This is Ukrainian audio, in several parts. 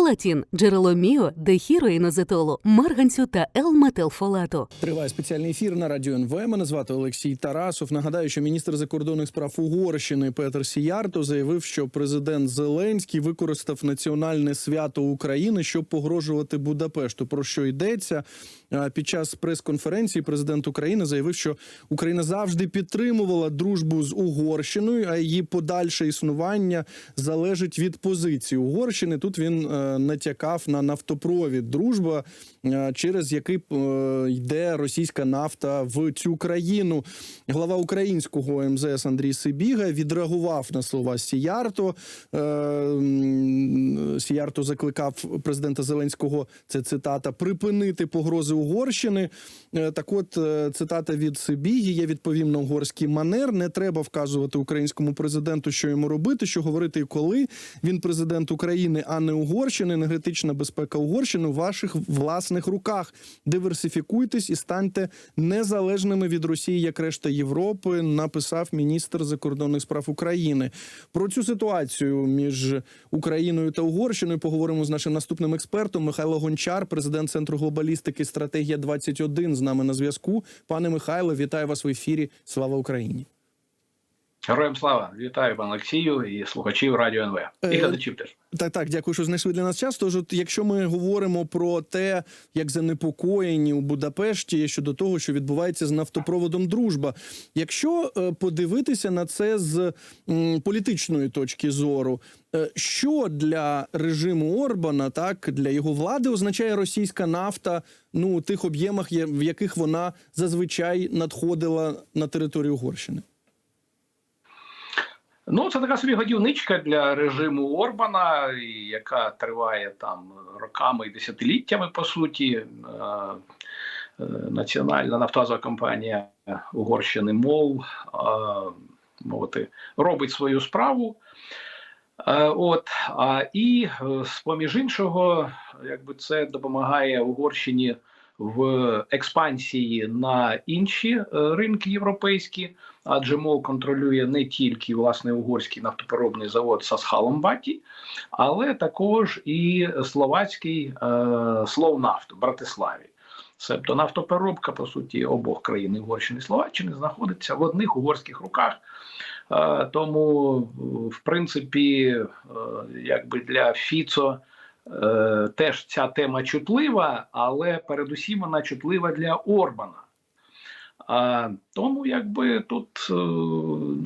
Фолатін – джерело міо, дехіроїнозетолу, марганцю та Л-метилфолату. Триває спеціальний ефір на радіо НВ. Мене звати Олексій Тарасов. Нагадаю, що міністр закордонних справ Угорщини Петр Сіярто заявив, що президент Зеленський використав національне свято України, щоб погрожувати Будапешту. Про що йдеться під час прес-конференції? Президент України заявив, що Україна завжди підтримувала дружбу з Угорщиною, а її подальше існування залежить від позиції Угорщини. Тут він е, натякав на нафтопровід. Дружба, через який е, йде російська нафта в цю країну. Глава українського МЗС Андрій Сибіга відреагував на слова Сіярто. Е, Сіярто закликав президента Зеленського. Це цитата припинити погрози Угорщини. Е, Так, от е, цитата від Сибіги. Я відповім на угорський манер. Не треба вказувати українському президенту, що йому робити, що говорити і коли. Він президент України, а не Угорщини. Енергетична безпека Угорщини ваших власних руках. Диверсифікуйтесь і станьте незалежними від Росії, як решта Європи. Написав міністр закордонних справ України. Про цю ситуацію між Україною та Угорщиною поговоримо з нашим наступним експертом Михайло Гончар, президент центру глобалістики Стратегія 21 з нами на зв'язку. Пане Михайло, вітаю вас в ефірі. Слава Україні! Героям слава! Вітаю пане Олексію і слухачів радіо НВ. І Е, глядачів теж. Так, так, дякую, що знайшли для нас час. Тож, от, якщо ми говоримо про те, як занепокоєні у Будапешті щодо того, що відбувається з нафтопроводом Дружба, якщо е, подивитися на це з м, політичної точки зору, е, що для режиму Орбана, так для його влади означає російська нафта ну у тих об'ємах, в яких вона зазвичай надходила на територію Угорщини? Ну, це така собі годівничка для режиму Орбана, яка триває там роками і десятиліттями, по суті. Е, е, Національна нафтазова компанія Угорщини МОЛ е, мовити, робить свою справу. От, а і е, з-поміж іншого, якби це допомагає Угорщині в експансії на інші е, ринки європейські, адже МОЛ контролює не тільки власне угорський нафтопереробний завод Сасхаломбаті, але також і словацький е, Словнафт в Братиславі. Себто нафтопереробка, по суті, обох країн Угорщини і Словаччини знаходиться в одних угорських руках. Е, Тому, в принципі, якби для Фіцо теж ця тема чутлива, але передусім вона чутлива для Орбана. А, тому якби тут е,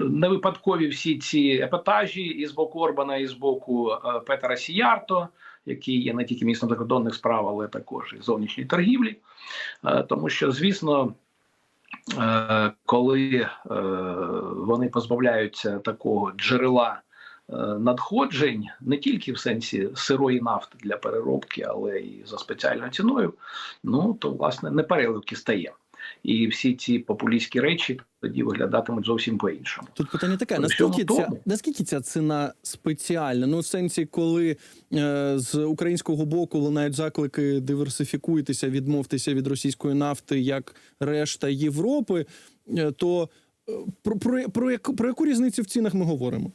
не випадкові всі ці епатажі і з боку Орбана, і з боку е, Петера Сіярто, який є не тільки міністром закордонних справ, але також і зовнішньої торгівлі. Е, тому що, звісно, е, коли е, вони позбавляються такого джерела е, надходжень, не тільки в сенсі сирої нафти для переробки, але і за спеціальною ціною, ну то власне непереливки стає. І всі ці популістські речі тоді виглядатимуть зовсім по-іншому. Тут питання таке: наскільки ця наскільки ця ціна спеціальна? Ну, в сенсі, коли е, з українського боку лунають заклики диверсифікуйтеся, відмовтеся від російської нафти, як решта Європи, е, то е, про, про, про, яку, про яку різницю в цінах ми говоримо?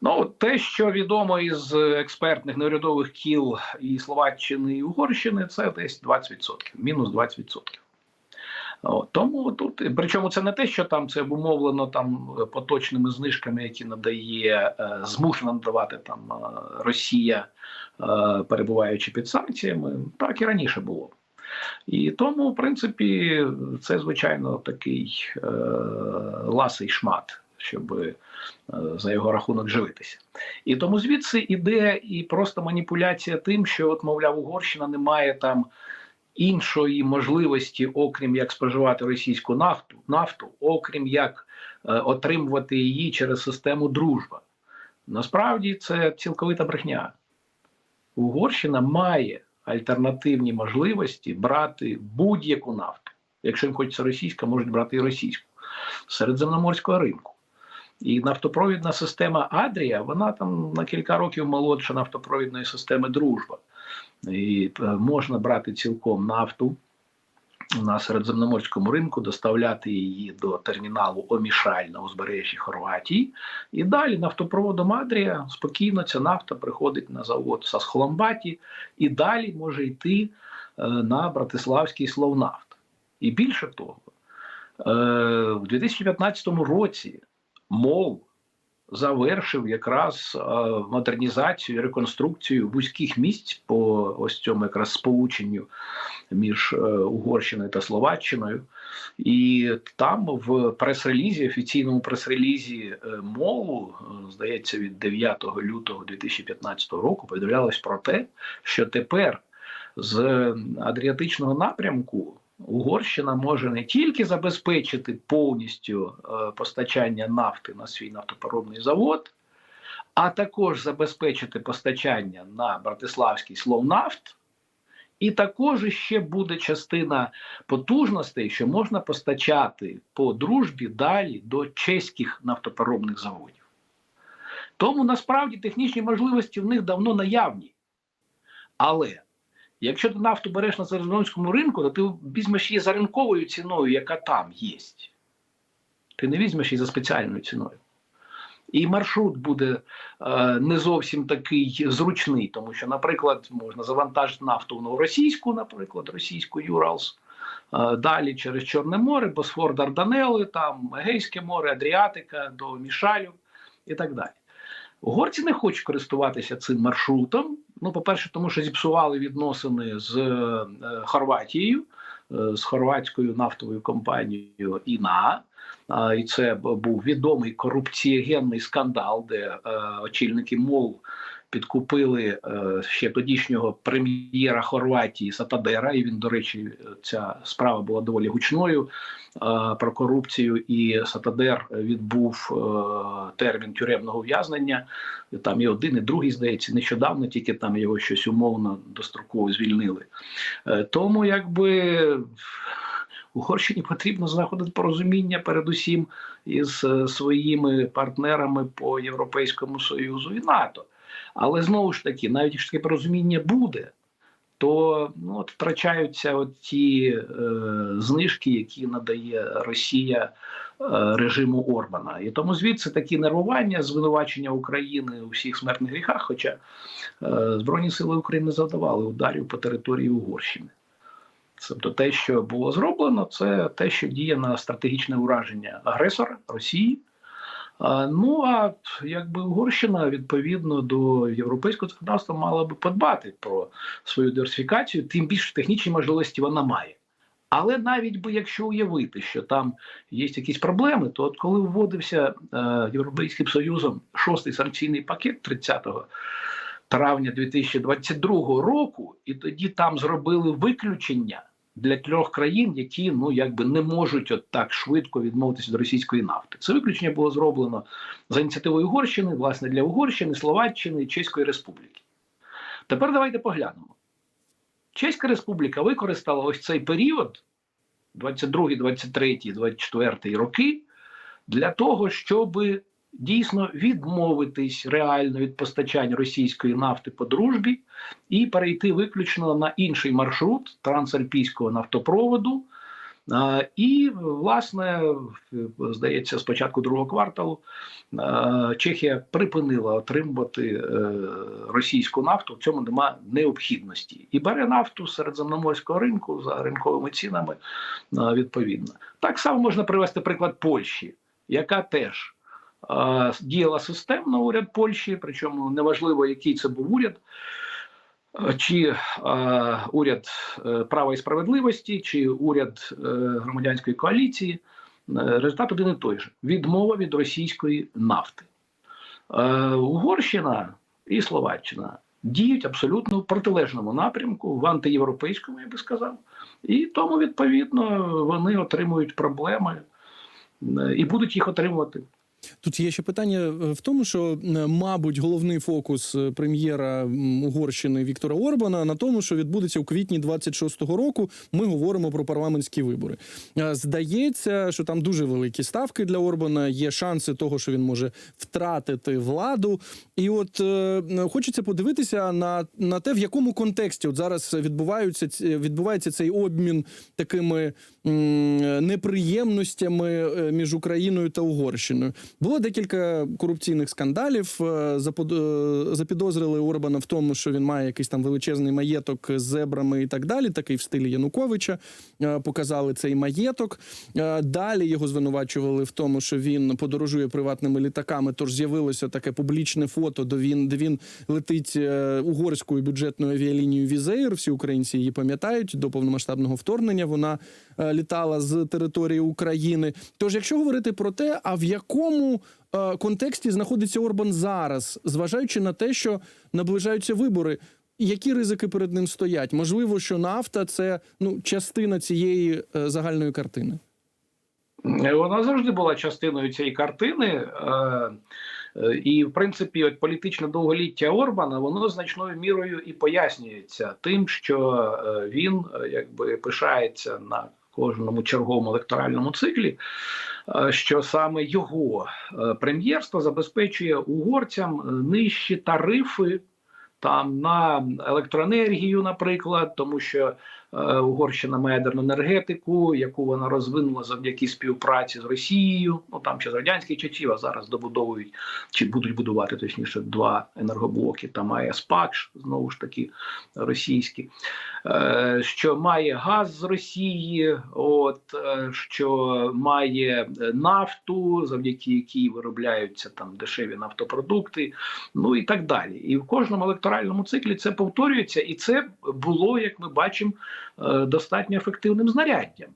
Ну, те, що відомо із експертних неурядових кіл і Словаччини і Угорщини, це десь 20%, мінус 20%. От, тому тут, причому це не те, що там це обумовлено там поточними знижками, які надає е, змушена надавати там е, Росія, е, перебуваючи під санкціями, так і раніше було. І тому, в принципі, це звичайно такий е, ласий шмат, щоб е, за його рахунок живитися. І тому звідси іде і просто маніпуляція тим, що, от, мовляв, Угорщина не має там іншої можливості, окрім як споживати російську нафту, нафту окрім як е, отримувати її через систему дружба. Насправді це цілковита брехня. Угорщина має альтернативні можливості брати будь-яку нафту. Якщо їм хочеться російська, можуть брати і російську середземноморського ринку. І нафтопровідна система Адрія, вона там на кілька років молодша нафтопровідної системи Дружба. І е, можна брати цілком нафту на середземноморському ринку, доставляти її до терміналу Омішаль на узбережжі Хорватії. І далі нафтопроводом Адрія спокійно ця нафта приходить на завод в Сасхоламбаті і далі може йти е, на Братиславський Словнафт. І більше того, е, в 2015 році МОЛ завершив якраз е, модернізацію, реконструкцію вузьких місць по ось цьому якраз сполученню між е, Угорщиною та Словаччиною. І там в прес-релізі, офіційному прес-релізі е, МОЛу, е, здається, від 9 лютого 2015 року повідомлялось про те, що тепер з Адріатичного напрямку Угорщина може не тільки забезпечити повністю е, постачання нафти на свій нафтопереробний завод, а також забезпечити постачання на Братиславський Словнафт, і також ще буде частина потужностей, що можна постачати по дружбі далі до чеських нафтопереробних заводів. Тому насправді технічні можливості в них давно наявні. Але якщо ти нафту береш на середземноморському ринку, то ти візьмеш її за ринковою ціною, яка там є. Ти не візьмеш її за спеціальною ціною. І маршрут буде е, не зовсім такий зручний, тому що, наприклад, можна завантажити нафту в новоросійську, наприклад, російську Юралс, е, далі через Чорне море, Босфор Дарданели, там Егейське море, Адріатика до Мішалю і так далі. Угорці не хочуть користуватися цим маршрутом. Ну, по-перше, тому що зіпсували відносини з е, Хорватією, е, з хорватською нафтовою компанією ІНА. І це був відомий корупціогенний скандал, де е, очільники МОЛ підкупили е, ще тодішнього прем'єра Хорватії Сатадера. І він, до речі, ця справа була доволі гучною е, про корупцію. І Сатадер відбув е, термін тюремного ув'язнення. Там і один, і другий, здається, нещодавно тільки там його щось умовно достроково звільнили. Тому якби. Угорщині потрібно знаходити порозуміння передусім із своїми партнерами по Європейському Союзу і НАТО. Але знову ж таки, навіть якщо таке порозуміння буде, то ну, от втрачаються от ті е, знижки, які надає Росія е, режиму Орбана. І тому звідси такі нервування, звинувачення України у всіх смертних гріхах, хоча е, Збройні сили України завдавали ударів по території Угорщини. Тобто те, що було зроблено, це те, що діє на стратегічне ураження агресора Росії. Ну а якби Угорщина відповідно до європейського законодавства мала би подбати про свою диверсифікацію, тим більше технічні можливості вона має. Але навіть би якщо уявити, що там є якісь проблеми, то от коли вводився е, Європейським Союзом шостий санкційний пакет 30 травня 2022 року, і тоді там зробили виключення для трьох країн, які ну якби не можуть от так швидко відмовитися від російської нафти. Це виключення було зроблено за ініціативою Угорщини, власне, для Угорщини, Словаччини і Чеської Республіки. Тепер давайте поглянемо. Чеська Республіка використала ось цей період, 22, 23, 24 роки, для того, щоб дійсно відмовитись реально від постачання російської нафти по дружбі і перейти виключно на інший маршрут трансальпійського нафтопроводу. І, власне, здається, з початку другого кварталу Чехія припинила отримувати е, російську нафту. В цьому нема необхідності і бере нафту з середземноморського ринку за ринковими цінами відповідно. Так само можна привести приклад Польщі, яка теж діяла системно уряд Польщі, причому неважливо, який це був уряд. е, Чи е, уряд е, права і справедливості, чи уряд громадянської коаліції, результат один і той же: відмова від російської нафти. Угорщина і Словаччина діють абсолютно в протилежному напрямку, в антиєвропейському, я би сказав, і тому відповідно вони отримують проблеми і будуть їх отримувати. Тут є ще питання е, в тому, що, мабуть, головний фокус е, прем'єра Угорщини Віктора Орбана на тому, що відбудеться у квітні 26-го року. Ми говоримо про парламентські вибори. Здається, що там дуже великі ставки для Орбана. Є шанси того, що він може втратити владу. І от е, хочеться подивитися на, на те, в якому контексті от зараз відбуваються відбувається цей обмін такими м, неприємностями між Україною та Угорщиною. Було декілька корупційних скандалів. е, е, Запідозрили Орбана в тому, що він має якийсь там величезний маєток з зебрами і так далі, такий в стилі Януковича. Е, Показали цей маєток. Далі його звинувачували в тому, що він подорожує приватними літаками. Тож з'явилося таке публічне фото, де він, де він летить угорською бюджетною авіалінією Візеїр. Всі українці її пам'ятають до повномасштабного вторгнення. Вона літала з території України. Тож, якщо говорити про те, а в якому е, контексті знаходиться Орбан зараз, зважаючи на те, що наближаються вибори. Які ризики перед ним стоять? Можливо, що нафта це ну частина цієї е, загальної картини. Вона завжди була частиною цієї картини. е, е, І, в принципі, от політичне довголіття Орбана воно значною мірою і пояснюється тим, що е, він е, якби пишається на кожному черговому електоральному циклі, е, що саме його е, прем'єрство забезпечує угорцям е, нижчі тарифи. Там на електроенергію, наприклад, тому що Угорщина має енергетику, яку вона розвинула завдяки співпраці з Росією. Ну там ще з радянських часів, а зараз добудовують чи будуть будувати точніше два енергоблоки. Там має СПАКШ, знову ж таки російські, що має газ з Росії, от е, що має е, нафту, завдяки якій виробляються там дешеві нафтопродукти ну і так далі. І в кожному електоральному циклі це повторюється, і це було, як ми бачимо, е, достатньо ефективним знаряддям.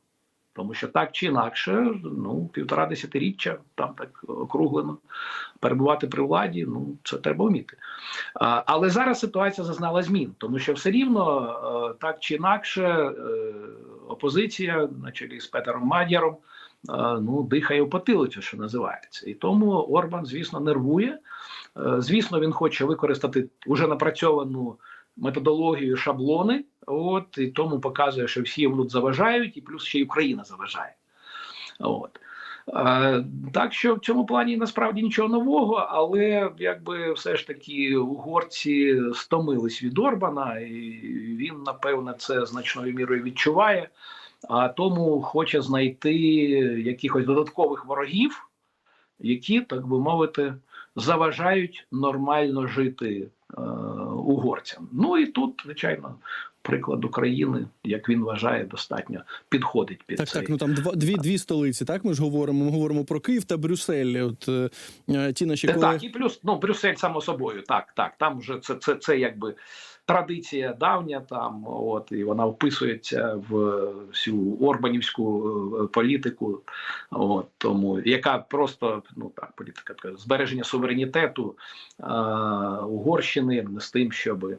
Тому що так чи інакше, ну півтора десятиріччя, там так округлено, перебувати при владі, ну це треба вміти. Але зараз ситуація зазнала змін, тому що все рівно е, так чи інакше е, опозиція, на чолі з Петером Мадяром, е, ну дихає в потилицю, що називається, і тому Орбан, звісно, нервує. Звісно, він хоче використати уже напрацьовану методологію шаблони. От і тому показує, що всі тут заважають, і плюс ще й Україна заважає. От. Е, так що в цьому плані насправді нічого нового, але якби все ж таки угорці стомились від Орбана, і він напевне це значною мірою відчуває, а тому хоче знайти якихось додаткових ворогів, які, так би мовити, заважають нормально жити е, угорцям. Ну і тут, звичайно, приклад України, як він вважає, достатньо підходить під Так, цей. так, ну там два дві дві столиці. Так, ми ж говоримо. Ми говоримо про Київ та Брюссель. От е, е, ті наші колеги. Так, і плюс ну Брюссель, само собою, так, так. Там вже це, це, це якби традиція давня, там от і вона вписується в всю орбанівську е, політику, от тому яка просто ну так, політика така збереження суверенітету е, Угорщини з тим, щоб е,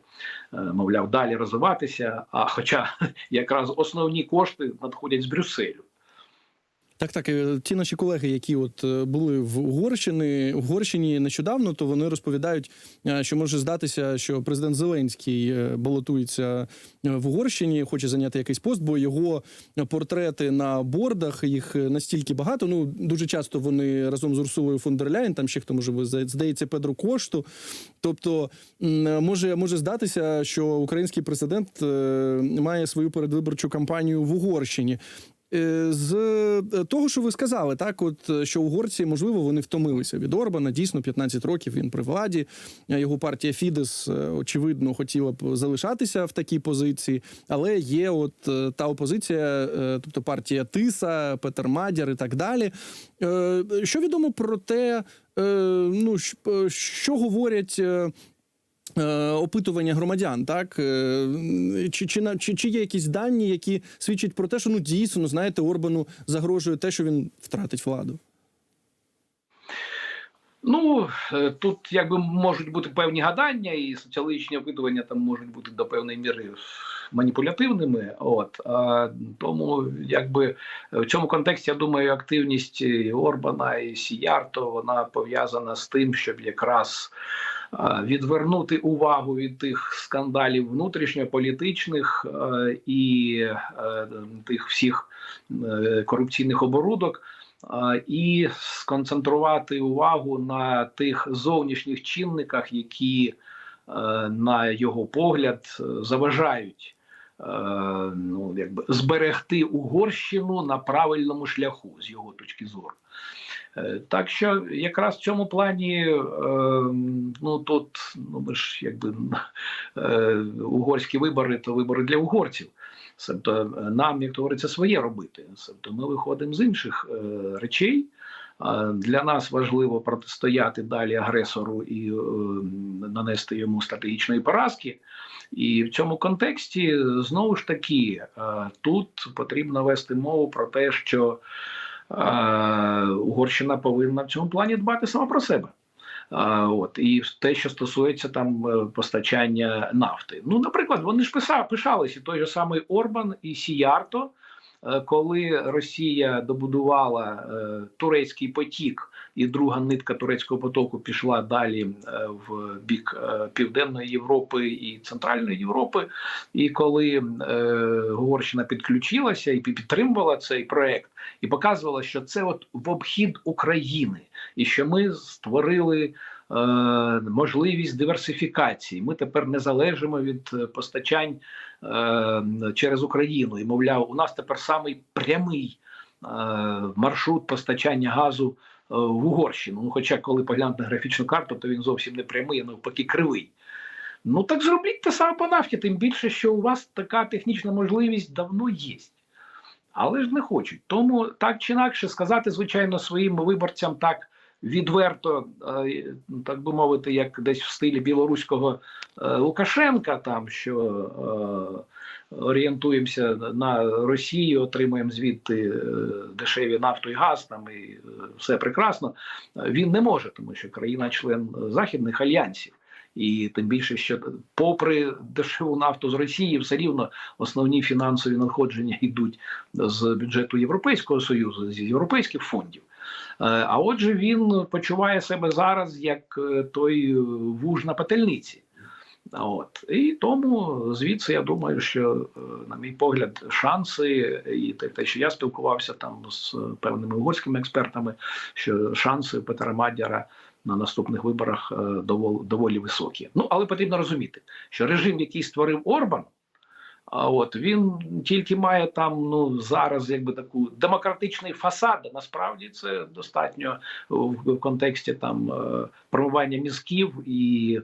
мовляв далі розвиватися. А хоча якраз основні кошти надходять з Брюсселю. Так, так, е, ті наші колеги, які от е, були в Угорщині, Угорщині нещодавно, то вони розповідають, е, що може здатися, що президент Зеленський балотується в Угорщині, хоче зайняти якийсь пост, бо його портрети на бордах їх настільки багато. Ну дуже часто вони разом з Урсулою фон дер Ляєн, там ще хто може ви здається Педро Кошту. Тобто може, може здатися, що український президент має свою передвиборчу кампанію в Угорщині. Е, З е, того, що ви сказали, так от е, що угорці, можливо, вони втомилися від Орбана. Дійсно, 15 років він при владі. Його партія Фідес, очевидно, хотіла б залишатися в такій позиції, але є от та опозиція, тобто партія Тиса, Петер Мадяр і так далі. Що відомо про те, ну що говорять. Е, Опитування громадян, так Е, чи, чи, чи, чи є якісь дані, які свідчать про те, що ну дійсно, знаєте, Орбану загрожує те, що він втратить владу? Ну е, тут якби можуть бути певні гадання, і соціологічні опитування там можуть бути до певної міри маніпулятивними. От е, тому, якби в цьому контексті, я думаю, активність Орбана і Сіярто вона пов'язана з тим, щоб якраз відвернути увагу від тих скандалів внутрішньополітичних е, і е, тих всіх е, корупційних оборудок. е, І сконцентрувати увагу на тих зовнішніх чинниках, які, е, на його погляд, е, заважають е, ну, якби зберегти Угорщину на правильному шляху з його точки зору. Е, Так що якраз в цьому плані, е, ну тут ну ми ж якби е, угорські вибори, то вибори для угорців. Е, нам, як говориться, своє робити. Тобто ми виходимо з інших е, речей. Для нас важливо протистояти далі агресору і е, нанести йому стратегічної поразки. І в цьому контексті знову ж таки е, тут потрібно вести мову про те, що е, Угорщина повинна в цьому плані дбати сама про себе. От і те, що стосується там е, постачання нафти. Ну, наприклад, вони ж писали, пишалися той же самий Орбан і Сіярто, е, коли Росія добудувала е, турецький потік, і друга нитка турецького потоку пішла далі е, в бік е, Південної Європи і Центральної Європи. І коли е, Угорщина підключилася і підтримувала цей проект, і показувала, що це от в обхід України, і що ми створили можливість диверсифікації. Ми тепер не залежимо від постачань через Україну. І мовляв, у нас тепер самий прямий маршрут постачання газу в Угорщину. Ну, хоча, коли поглянути графічну карту, то він зовсім не прямий, а навпаки кривий. Ну так зробіть те саме по нафті, тим більше, що у вас така технічна можливість давно є. Але ж не хочуть. Тому так чи інакше сказати, звичайно, своїм виборцям так відверто, е, так би мовити, як десь в стилі білоруського е, Лукашенка, там що е, орієнтуємося на Росію, отримуємо звідти е, дешеві нафту і газ, там і е, все прекрасно. Він не може, тому що країна-член західних альянсів. І тим більше, що попри дешеву нафту з Росії, все рівно основні фінансові надходження йдуть з бюджету Європейського союзу, з європейських фондів. Е, А отже, він почуває себе зараз як той вуж на пательниці. От і тому звідси я думаю, що е, на мій погляд, шанси, і те, те, що я спілкувався там з певними угорськими експертами, що шанси Петра Мадяра на наступних виборах е, доволі, доволі високі. Ну але потрібно розуміти, що режим, який створив Орбан, а от він тільки має там ну зараз якби таку демократичний фасад. Насправді це достатньо в, контексті там е, промивання мізків і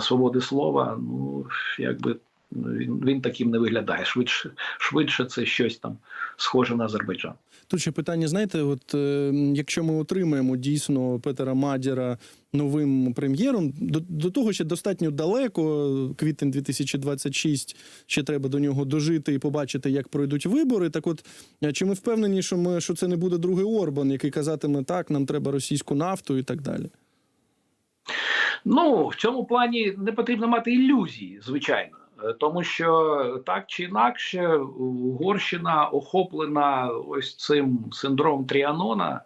свободи слова. Ну якби він, він таким не виглядає. Швидше, швидше це щось там схоже на Азербайджан. Тут ще питання: знаєте, от е, якщо ми отримаємо дійсно Петера Мадяра новим прем'єром, до, до того ще достатньо далеко. Квітень 2026, ще треба до нього дожити і побачити, як пройдуть вибори. Так, от е, чи ми впевнені, що ми що це не буде другий Орбан, який казатиме так, нам треба російську нафту і так далі? Ну в цьому плані не потрібно мати ілюзії, звичайно. Е, Тому що так чи інакше Угорщина охоплена ось цим синдромом Тріанона,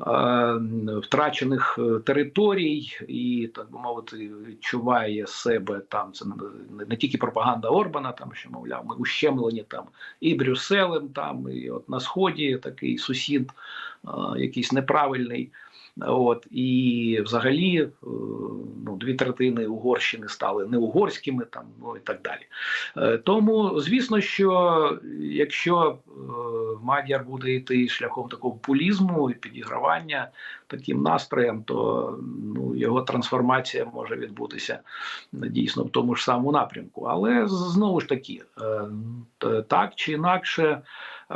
е, втрачених е, територій, і так би мовити, відчуває себе там. Це не, не тільки пропаганда Орбана, там що мовляв, ми ущемлені там і Брюсселем, там і от на сході такий сусід, якийсь неправильний. От і взагалі е, ну, дві третини Угорщини стали неугорськими, там ну і так далі. Е, Тому, звісно, що якщо е, Мадяр буде йти шляхом такого популізму і підігравання таким настроєм, то ну, його трансформація може відбутися дійсно в тому ж самому напрямку. Але знову ж таки, так чи інакше.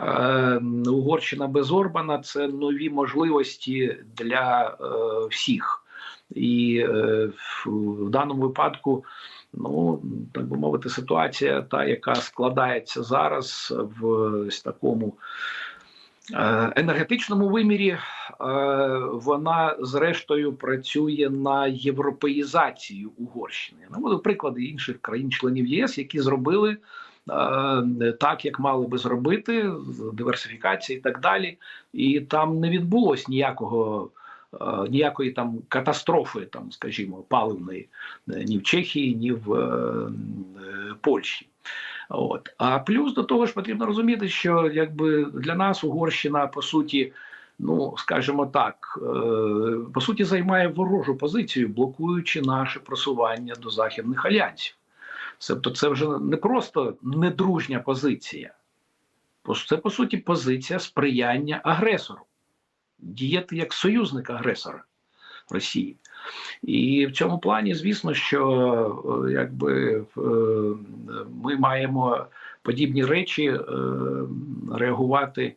Е, Угорщина без Орбана це нові можливості для е, всіх. І е, в, даному випадку, ну так би мовити, ситуація, та яка складається зараз в такому енергетичному вимірі вона зрештою працює на європеїзацію Угорщини. Наводив приклади інших країн-членів ЄС, які зробили так, як мали би зробити, диверсифікації і так далі. І там не відбулось ніякого. е, Ніякої там катастрофи, там, скажімо, паливної е, ні в Чехії, ні в е, е, Польщі. От. А плюс до того ж потрібно розуміти, що якби для нас Угорщина по суті, ну скажімо так, е, по суті, займає ворожу позицію, блокуючи наше просування до західних альянсів. Тобто, це вже не просто недружня позиція, По- це по суті позиція сприяння агресору, діяти як союзник агресора Росії. І в цьому плані, звісно, що е, якби е, ми маємо подібні речі е, реагувати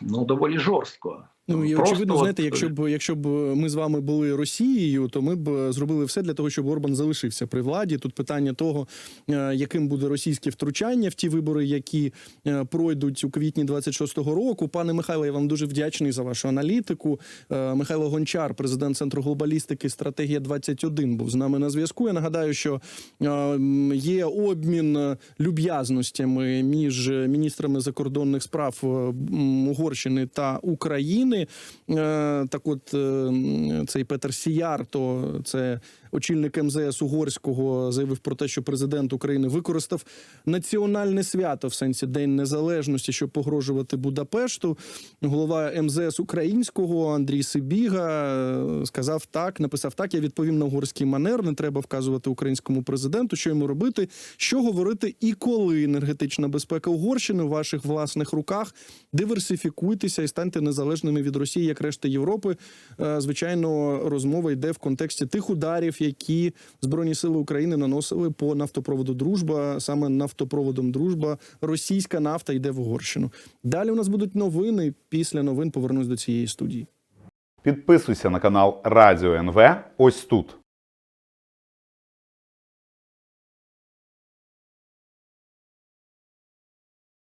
ну доволі жорстко. Ну і Просто очевидно, от, знаєте, е, якщо б якщо б ми з вами були Росією, то ми б е, зробили все для того, щоб Орбан залишився при владі. Тут питання того, е, яким буде російське втручання в ті вибори, які е, пройдуть у квітні 26-го року. Пане Михайло, я вам дуже вдячний за вашу аналітику. Е, Михайло Гончар, президент центру глобалістики, стратегія 21 був з нами на зв'язку. Я нагадаю, що е, є обмін е, люб'язностями між міністрами закордонних справ е, Угорщини та України. Е, Так, от е, цей Петер Сіярто, це очільник МЗС Угорського, заявив про те, що президент України використав національне свято в сенсі День Незалежності, щоб погрожувати Будапешту. Голова МЗС Українського Андрій Сибіга е, сказав так, написав так. Я відповім на угорський манер. Не треба вказувати українському президенту, що йому робити, що говорити і коли енергетична безпека Угорщини у ваших власних руках. Диверсифікуйтеся і станьте незалежними від Росії, як решта Європи. Е, Звичайно, розмова йде в контексті тих ударів, які Збройні сили України наносили по нафтопроводу Дружба, саме нафтопроводом Дружба. Російська нафта йде в Угорщину. Далі у нас будуть новини. Після новин повернусь до цієї студії. Підписуйся на канал Радіо НВ ось тут.